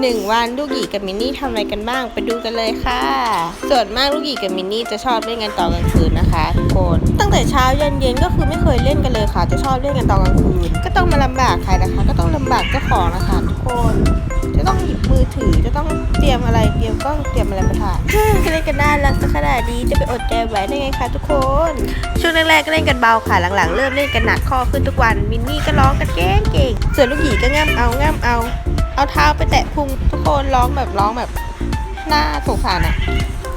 หนึ่งวันลูกหยีกับมินนี่ทำอะไรกันบ้างไปดูกันเลยค่ะ ส่วนมากลูกหยีกับมินนี่จะชอบเล่นกันตอนกลางคืนนะคะทุกคนตั้งแต่เช้ายันเย็นก็คือไม่เคยเล่นกันเลยค่ะ จะชอบเล่นกันตอนกลางคืน ก็ต้องมาลำบากใครนะคะ ก็ต้องลำบากเจ้าของนะคะทุกคนจะต้องหยิบมือถือจะต้องเตรียมอะไรเตรียมกล้องเตรียมอะไรมาถ่ายก็เล่นกันน่ารักสักขนาดนี้จะไปอดใจไว้ได้ไงคะทุกคน ช่วงแรกๆก็เล่นกันเบาค่ะหลังๆ เริ่มเล่นกันหนักข้อขึ้นทุกวันมินนี่ก็ร้องกันเก่งๆส่วนลูกหยีก็ง่ำเอาง่ำเอา เอาเท้าไปแตะพุงทุกคนร้องแบบร้องแบบหน่าสงสารอะ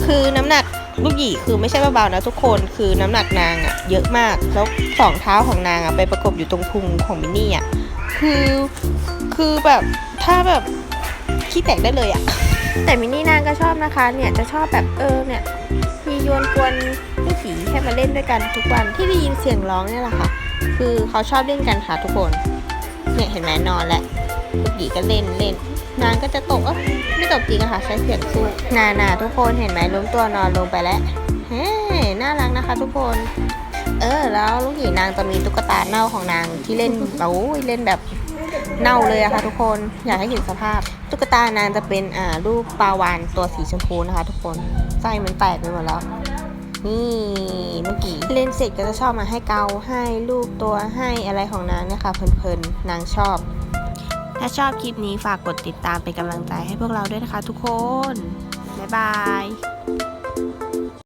คือน้ำหนักลูกหยีคือไม่ใช่เบาๆนะทุกคนคือน้ำหนักนางอะเยอะมากแล้วสองเท้าของนางอะไปประกบอยู่ตรงพุงของมินนี่อะคือคือแบบถ้าแบบขี้แตกได้เลยอะแต่มินนี่นางก็ชอบนะคะเนี่ยจะชอบแบบเออเนี่ยมีโยนกวนลูกหยีแค่มาเล่นด้วยกันทุกวันที่ได้ยินเสียงร้องเนี่ยแหละค่ะ คือเขาชอบเล่นกันค่ะทุกคนเนี่ยเห็นไหมนอนแล้ว ลูกหยีก็เล่นเล่น นางก็จะตกอ้ยไม่ตกจริงอะค่ะ ใช้เสียงสู้นานาทุกคนเห็นไหมล้มตัวนอนลงไปแล้วเฮ้น่ารักนะคะ ทุกคน เออ แล้วลูกหยีนางจะมีตุ๊กตาเน่าของนางที่เล่นโอ้ยเล่นแบบเน่าเลยอะค่ะ ทุกคนอยากให้เห็นสภาพ ตุ๊กตานางจะเป็นอ่ารูปปลาวานตัวสีชมพูนะคะ ทุกคนไส้มันแตกไปหมดแล้วนี่เมื่อกี้เล่นเสร็จก็จะชอบมาให้เกาให้รูปตัวให้อะไรของนางเนี่ยค่ะเพลินๆนางชอบ ถ้าชอบคลิปนี้ฝากกดติดตามเป็นกำลังใจให้พวกเราด้วยนะคะทุกคน บ๊ายบาย